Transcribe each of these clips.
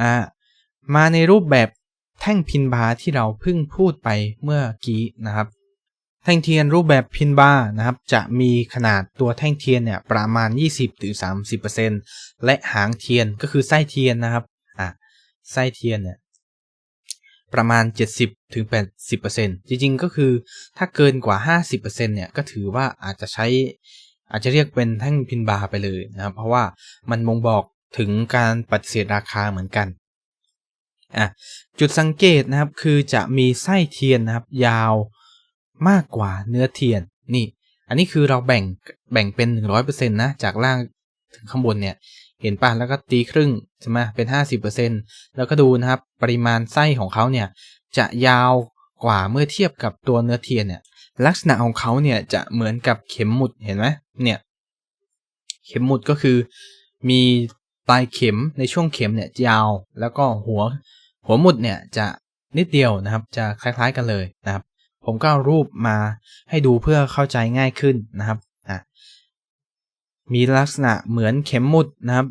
อ่ามาในรูปแบบแท่งพินบาร์ที่เราเพิ่งพูดไปเมื่อกี้นะครับ แท่งเทียนรูปแบบพินบาร์นะครับ จะมีขนาดตัวแท่งเทียนเนี่ยประมาณ 20-30%และหางเทียนก็คือไส้เทียนนะครับอ่าไส้เทียนเนี่ยประมาณ 70-80%จริงๆ ก็คือถ้าเกินกว่า 50%เนี่ยก็ถือว่าอาจจะใช้อาจจะเรียกเป็นแท่งพินบาร์ไปเลยนะครับ เพราะว่ามันบ่งบอก ถึงการปฏิเสธราคาเหมือนกันอะจุดสังเกตนะครับคือจะมีไส้เทียนนะครับ ยาวมากกว่าเนื้อเทียนนี่ อันนี้คือเราแบ่งแบ่งเป็น 100%นะจากล่างถึงข้างบนเนี่ยเห็นป่ะแล้วก็ตีครึ่งใช่ไหมเป็น 50%แล้วก็ดูนะครับปริมาณไส้ของเขาเนี่ยจะยาวกว่าเมื่อเทียบกับตัวเนื้อเทียนเนี่ยลักษณะของเขาเนี่ยจะเหมือนกับเข็มหมุดเห็นไหมเนี่ยเข็มหมุดก็คือมี ปลายเข็มในช่วงเข็มเนี่ยยาว แล้วก็หัวหัวหมุดเนี่ยจะนิดเดียวนะครับ จะคล้ายๆกันเลยนะครับ ผมก็เอารูปมาให้ดูเพื่อเข้าใจง่ายขึ้นนะครับอะมีลักษณะเหมือนเข็มหมุดนะครับ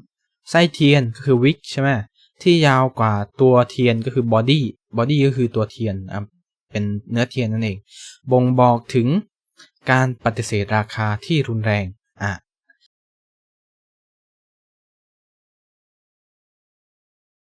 ไส้เทียนก็คือวิกใช่ไหมที่ยาวกว่าตัวเทียนก็คือบอดี้บอดี้ก็คือตัวเทียนนะครับเป็นเนื้อเทียนนั่นเอง บ่งบอกถึงการปฏิเสธราคาที่รุนแรง